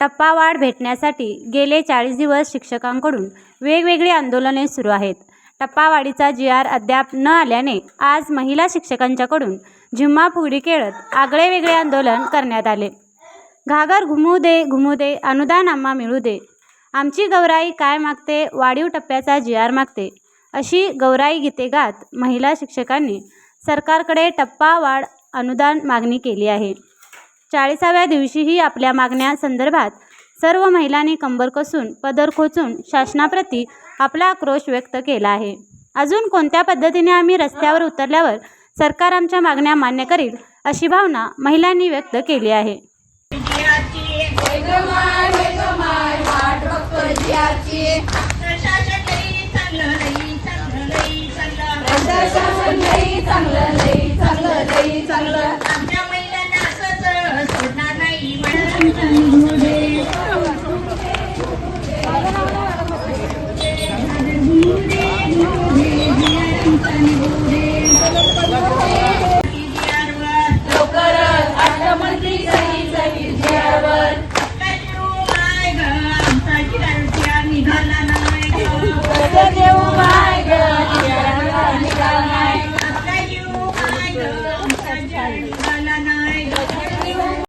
टप्पावाढ भेटण्यासाठी गेले चाळीस दिवस शिक्षकांकडून वेगवेगळी आंदोलने सुरू आहेत. टप्पावाढीचा जी आर अद्याप न आल्याने आज महिला शिक्षकांच्याकडून झिम्मा फुगडी खेळत आगळे वेगळे आंदोलन करण्यात आले. घागर घुमू दे घुमू दे अनुदान आम्हा मिळू दे. आमची गौराई काय मागते वाढीव टप्प्याचा जी आर मागते. अशी गौराई गीते गात महिला शिक्षकांनी सरकारकडे टप्पा वाढ अनुदान मागणी केली आहे. चाळीसाव्या दिवशीही आपल्या मागण्या संदर्भात सर्व महिलांनी कंबर कसून पदर खोचून शासनाप्रती आपला आक्रोश व्यक्त केला आहे. अजून कोणत्या पद्धतीने आम्ही रस्त्यावर उतरल्यावर सरकार आमच्या मागण्या मान्य करील अशी भावना महिलांनी व्यक्त केली आहे. चांगलं 在你目的